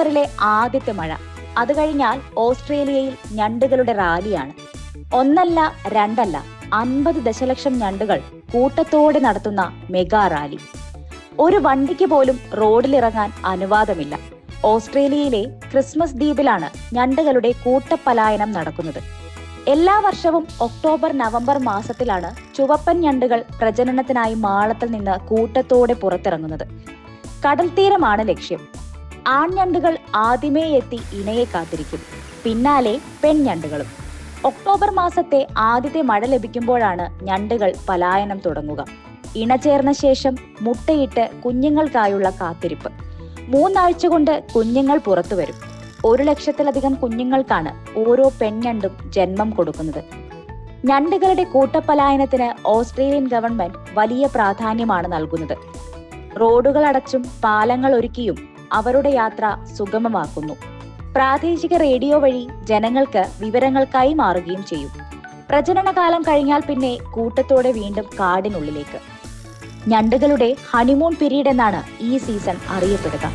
ഒക്ടോബറിലെ ആദ്യത്തെ മഴ. അത് കഴിഞ്ഞാൽ ഓസ്ട്രേലിയയിൽ ഞണ്ടുകളുടെ റാലിയാണ്. ഒന്നല്ല രണ്ടല്ല അൻപത് ദശലക്ഷം ഞണ്ടുകൾ കൂട്ടത്തോടെ നടത്തുന്ന മെഗാ റാലി. ഒരു വണ്ടിക്ക് പോലും റോഡിലിറങ്ങാൻ അനുവാദമില്ല. ഓസ്ട്രേലിയയിലെ ക്രിസ്മസ് ദ്വീപിലാണ് ഞണ്ടുകളുടെ കൂട്ടപ്പലായനം നടക്കുന്നത്. എല്ലാ വർഷവും ഒക്ടോബർ നവംബർ മാസത്തിലാണ് ചുവപ്പൻ ഞണ്ടുകൾ പ്രജനനത്തിനായി മാളത്തിൽ നിന്ന് കൂട്ടത്തോടെ പുറത്തിറങ്ങുന്നത്. കടൽ തീരമാണ് ലക്ഷ്യം. ആൺഞണ്ടുകൾ ആദ്യമേ എത്തി ഇണയെ കാത്തിരിക്കും. പിന്നാലെ പെൺഞണ്ടുകളും. ഒക്ടോബർ മാസത്തെ ആദ്യത്തെ മഴ ലഭിക്കുമ്പോഴാണ് ഞണ്ടുകൾ പലായനം തുടങ്ങുക. ഇണ ചേർന്ന ശേഷം മുട്ടയിട്ട് കുഞ്ഞുങ്ങൾക്കായുള്ള കാത്തിരിപ്പ്. മൂന്നാഴ്ച കൊണ്ട് കുഞ്ഞുങ്ങൾ പുറത്തു വരും. ഒരു ലക്ഷത്തിലധികം കുഞ്ഞുങ്ങൾക്കാണ് ഓരോ പെൺഞണ്ടും ജന്മം കൊടുക്കുന്നത്. ഞണ്ടുകളുടെ കൂട്ടപ്പലായനത്തിന് ഓസ്ട്രേലിയൻ ഗവൺമെന്റ് വലിയ പ്രാധാന്യമാണ് നൽകുന്നത്. റോഡുകൾ അടച്ചും പാലങ്ങൾ ഒരുക്കിയും അവരുടെ യാത്ര സുഗമമാക്കുന്നു. പ്രാദേശിക റേഡിയോ വഴി ജനങ്ങൾക്ക് വിവരങ്ങൾക്കായി മാറുകയും ചെയ്യും. പ്രജനനകാലം കഴിഞ്ഞാൽ പിന്നെ കൂട്ടത്തോടെ വീണ്ടും കാടിനുള്ളിലേക്ക്. ഞണ്ടുകളുടെ ഹണിമൂൺ പിരീഡ് എന്നാണ് ഈ സീസൺ അറിയപ്പെടുക.